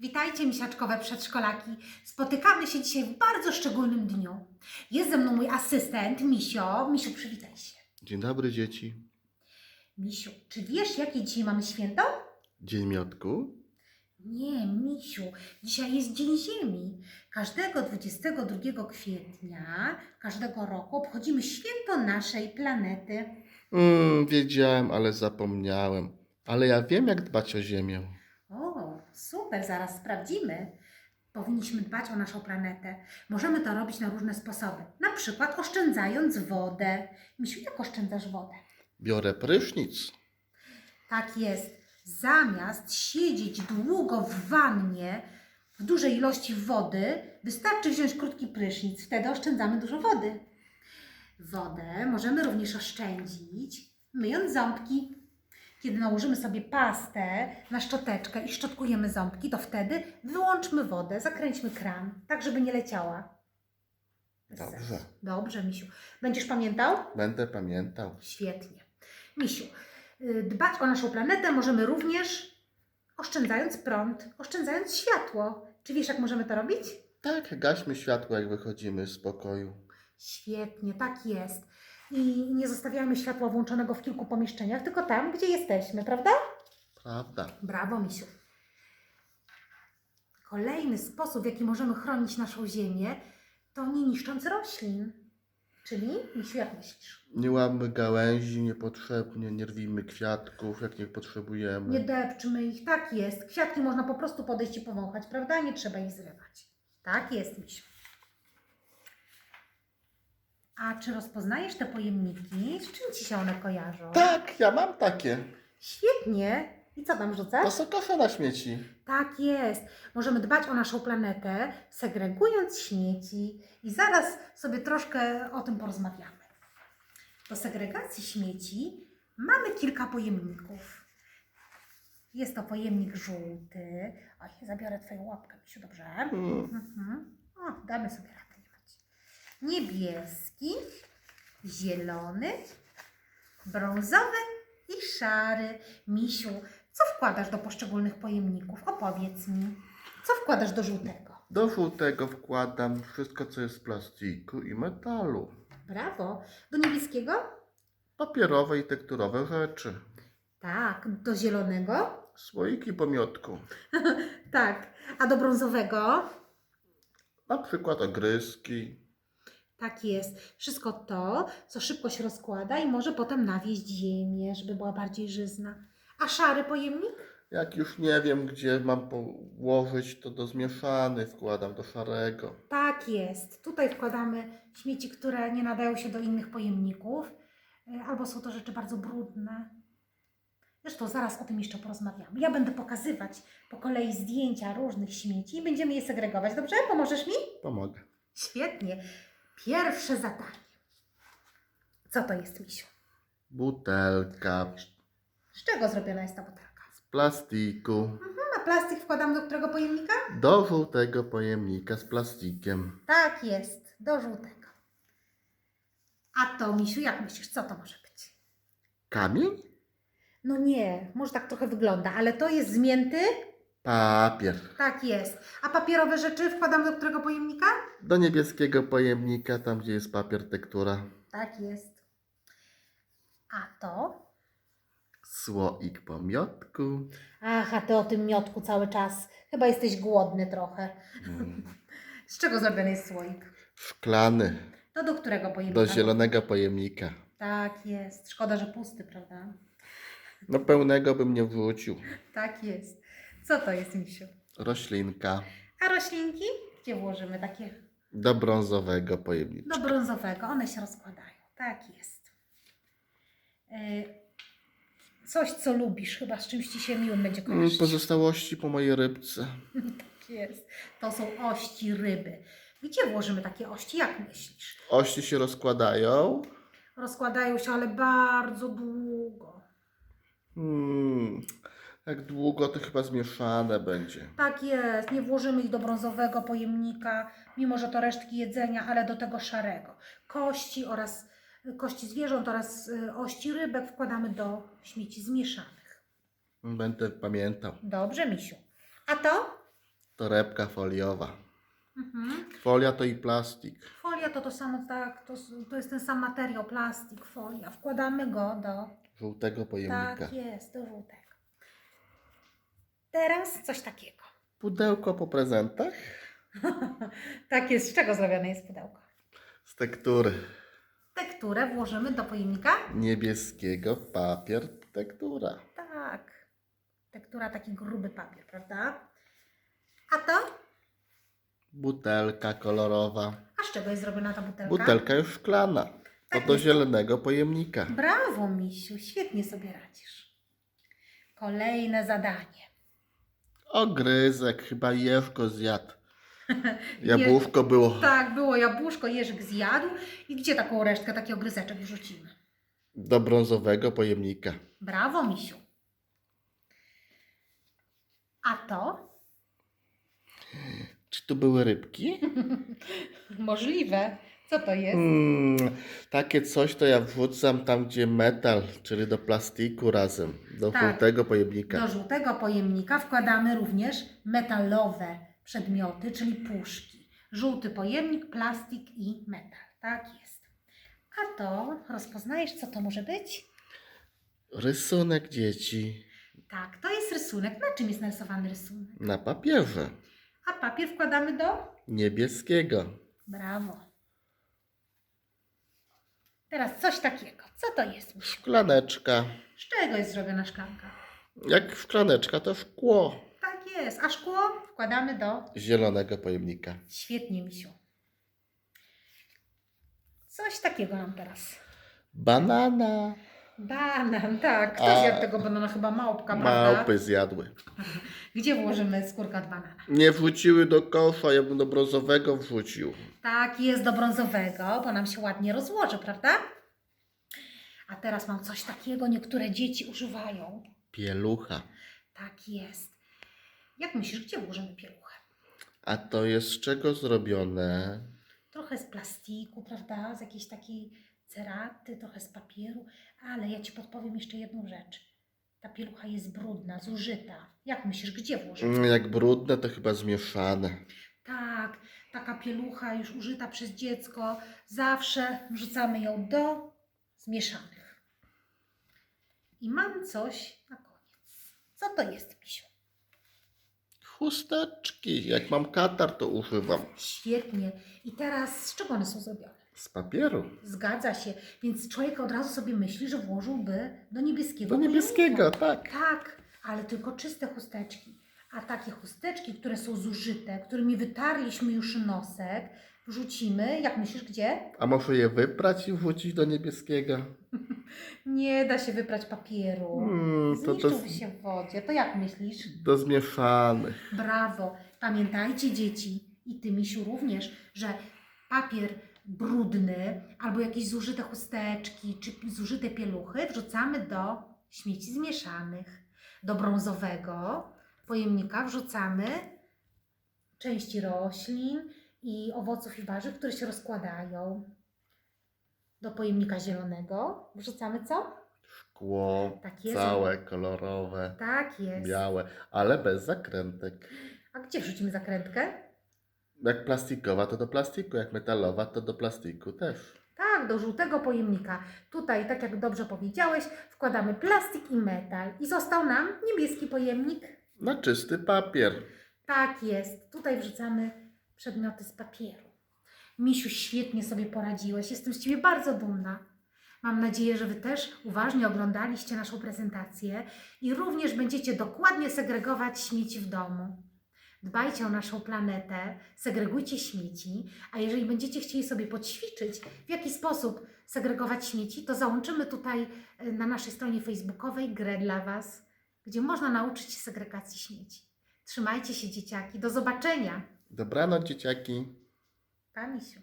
Witajcie, misiaczkowe przedszkolaki. Spotykamy się dzisiaj w bardzo szczególnym dniu. Jest ze mną mój asystent, Misio. Misiu, przywitaj się. Dzień dobry dzieci. Misiu, czy wiesz, jakie dzisiaj mamy święto? Dzień miotku. Nie, Misiu, dzisiaj jest Dzień Ziemi. Każdego 22 kwietnia, każdego roku obchodzimy święto naszej planety. Mm, wiedziałem, ale zapomniałem. Ale ja wiem, jak dbać o ziemię. Super, zaraz sprawdzimy. Powinniśmy dbać o naszą planetę. Możemy to robić na różne sposoby. Na przykład oszczędzając wodę. Misiu, jak oszczędzasz wodę? Biorę prysznic. Tak jest. Zamiast siedzieć długo w wannie w dużej ilości wody, wystarczy wziąć krótki prysznic. Wtedy oszczędzamy dużo wody. Wodę możemy również oszczędzić, myjąc ząbki. Kiedy nałożymy sobie pastę na szczoteczkę i szczotkujemy ząbki, to wtedy wyłączmy wodę, zakręćmy kran, tak żeby nie leciała. Dobrze. Dobrze, Misiu. Będziesz pamiętał? Będę pamiętał. Świetnie. Misiu, y, dbać o naszą planetę możemy również oszczędzając prąd, oszczędzając światło. Czy wiesz, jak możemy to robić? Tak, gaśmy światło, jak wychodzimy z pokoju. Świetnie, tak jest. I nie zostawiamy światła włączonego w kilku pomieszczeniach, tylko tam, gdzie jesteśmy, prawda? Prawda. Brawo, Misiu. Kolejny sposób, w jaki możemy chronić naszą ziemię, to nie niszcząc roślin. Czyli, Misiu, jak myślisz? Nie łammy gałęzi niepotrzebnie, nie rwijmy kwiatków, jak nie potrzebujemy. Nie depczmy ich, tak jest. Kwiatki można po prostu podejść i powąchać, prawda? Nie trzeba ich zrywać. Tak jest, Misiu. A czy rozpoznajesz te pojemniki? Z czym Ci się one kojarzą? Tak, ja mam takie. Świetnie. I co tam To rzucasz? są kosza na śmieci. Tak jest. Możemy dbać o naszą planetę, segregując śmieci. I zaraz sobie troszkę o tym porozmawiamy. Do segregacji śmieci mamy kilka pojemników. Jest to pojemnik żółty. Oj, zabiorę Twoją łapkę, Misiu, dobrze? Mm. Mhm. O, damy sobie radę. Niebieski, zielony, brązowy i szary. Misiu, co wkładasz do poszczególnych pojemników? Opowiedz mi. Co wkładasz do żółtego? Do żółtego wkładam wszystko, co jest z plastiku i metalu. Brawo. Do niebieskiego? Papierowe i tekturowe rzeczy. Tak. Do zielonego? Słoiki po miotku. Tak. A do brązowego? Na przykład ogryzki. Tak jest. Wszystko to, co szybko się rozkłada i może potem nawieść ziemię, żeby była bardziej żyzna. A szary pojemnik? Jak już nie wiem, gdzie mam położyć, to do zmieszany wkładam do szarego. Tak jest. Tutaj wkładamy śmieci, które nie nadają się do innych pojemników, y, albo są to rzeczy bardzo brudne. Zresztą zaraz o tym jeszcze porozmawiamy. Ja będę pokazywać po kolei zdjęcia różnych śmieci i będziemy je segregować. Dobrze? Pomożesz mi? Pomogę. Świetnie. Pierwsze zadanie. Co to jest, Misiu? Butelka Z czego zrobiona jest ta butelka? z plastiku. A plastik wkładam do którego pojemnika? Do żółtego pojemnika z plastikiem. Tak jest, do żółtego. A to, Misiu, jak myślisz, co to może być? Kamień? No nie, może tak trochę wygląda, ale to jest zmięty? Papier. Tak jest. A papierowe rzeczy wkładam do którego pojemnika? Do niebieskiego pojemnika, tam gdzie jest papier tektura. Tak jest. A to? Słoik po miotku. Ach, a ty o tym miotku cały czas. Chyba jesteś głodny trochę. Mm. Z czego zrobiony jest słoik? Szklany. To do którego pojemnika? Do zielonego pojemnika. Tak jest. Szkoda, że pusty, prawda? No pełnego bym nie wrzucił. Tak jest. Co to jest, Misiu? Roślinka. A roślinki? Gdzie włożymy takie? Do brązowego pojemnika. Do brązowego. One się rozkładają. Tak jest. E, Coś, co lubisz, chyba z czymś ci się miłym będzie Mm, kojarzyć. Pozostałości po mojej rybce. Tak jest. To są ości ryby. Gdzie włożymy takie ości? Jak myślisz? Ości się rozkładają. Rozkładają się, ale bardzo długo. Hmm, jak długo to chyba zmieszane będzie. Tak jest. Nie włożymy ich do brązowego pojemnika, mimo że to resztki jedzenia, ale do tego szarego. Kości oraz kości zwierząt oraz y, ości rybek wkładamy do śmieci zmieszanych. Będę pamiętał. Dobrze, misiu. A to? Torebka foliowa. Mhm. Folia to i plastik. Folia to to samo, tak, to, to jest ten sam materiał, plastik, folia. Wkładamy go do, Żółtego pojemnika. tak jest, do żółtego. Teraz coś takiego. Pudełko po prezentach. tak jest, z czego zrobione jest pudełko? Z tektury. Tekturę włożymy do pojemnika. Niebieskiego papier tektura. Tak. Tektura taki gruby papier, prawda? A to? Butelka kolorowa. A z czego jest zrobiona ta butelka? Butelka już szklana. To Tak do jest. zielonego pojemnika. Brawo, misiu, świetnie sobie radzisz. Kolejne zadanie. Ogryzek, chyba Jeżko zjadł. Jabłuszko było Tak, było jabłuszko, jeżyk zjadł. I gdzie taką resztkę, taki ogryzeczek wrzucimy? do brązowego pojemnika. Brawo, misiu. A to? Czy tu były rybki? Możliwe. Co to jest? Hmm, takie coś to ja wrzucam tam, gdzie metal, czyli do plastiku razem, do Tak. żółtego pojemnika. Do żółtego pojemnika wkładamy również metalowe przedmioty, czyli puszki. Żółty pojemnik, plastik i metal. Tak jest. A to rozpoznajesz, co to może być? Rysunek dzieci Tak, to jest rysunek. Na czym jest narysowany rysunek? na papierze A papier wkładamy do? niebieskiego. Brawo. Teraz coś takiego. Co to jest? Misiu? Szklaneczka. Z czego jest zrobiona szklanka? Jak szklaneczka to szkło Tak jest. A szkło wkładamy do zielonego pojemnika. Świetnie, misiu. Coś takiego nam teraz. Banana. Banan, tak. Kto A- zjadł tego banana? Chyba małpka, prawda? Małpy zjadły. Gdzie włożymy skórkę od banana? Nie wrzuciły do kosza, ja bym do brązowego wrzucił. Tak, jest do brązowego, bo nam się ładnie rozłoży, prawda? A teraz mam coś takiego, niektóre dzieci używają. Pielucha. Tak jest. Jak myślisz, gdzie włożymy pieluchę? A to jest z czego zrobione? Trochę z plastiku, prawda? Z jakiejś takiej ceraty, trochę z papieru, ale ja Ci podpowiem jeszcze jedną rzecz. Ta pielucha jest brudna, zużyta. Jak myślisz, gdzie włożymy? Mm, Jak brudne, to chyba zmieszane. Tak, taka pielucha już użyta przez dziecko, zawsze wrzucamy ją do zmieszanych. I mam coś na koniec. Co to jest, Misiu? Chusteczki. Jak mam katar, to używam. Świetnie. I teraz z czego one są zrobione? Z papieru. Zgadza się. Więc człowiek od razu sobie myśli, że włożyłby do niebieskiego. Do niebieskiego, pojemnika. tak. Tak, ale tylko czyste chusteczki. A takie chusteczki, które są zużyte, którymi wytarliśmy już nosek, wrzucimy, jak myślisz, gdzie? A może je wyprać i wrzucić do niebieskiego? Nie da się wyprać papieru. Mm, to to się w wodzie. To jak myślisz? do zmieszanych. Brawo. Pamiętajcie, dzieci, i ty, Misiu, również, że papier brudny albo jakieś zużyte chusteczki czy zużyte pieluchy wrzucamy do śmieci zmieszanych. Do brązowego pojemnika wrzucamy części roślin i owoców i warzyw, które się rozkładają. Do pojemnika zielonego wrzucamy co? Szkło, Tak jest. całe, kolorowe, Tak jest. białe, ale bez zakrętek. A gdzie wrzucimy zakrętkę? Jak plastikowa, to do plastiku, jak metalowa, to do plastiku też. Tak, do żółtego pojemnika. Tutaj, tak jak dobrze powiedziałeś, wkładamy plastik i metal. I został nam niebieski pojemnik. Na czysty papier. Tak jest. Tutaj wrzucamy przedmioty z papieru. Misiu, świetnie sobie poradziłeś. Jestem z Ciebie bardzo dumna. Mam nadzieję, że Wy też uważnie oglądaliście naszą prezentację i również będziecie dokładnie segregować śmieci w domu. Dbajcie o naszą planetę, segregujcie śmieci, a jeżeli będziecie chcieli sobie poćwiczyć, w jaki sposób segregować śmieci, to załączymy tutaj e, na naszej stronie facebookowej grę dla Was, gdzie można nauczyć się segregacji śmieci. Trzymajcie się, dzieciaki. Do zobaczenia. Dobranoc, dzieciaki. Pa, misiu.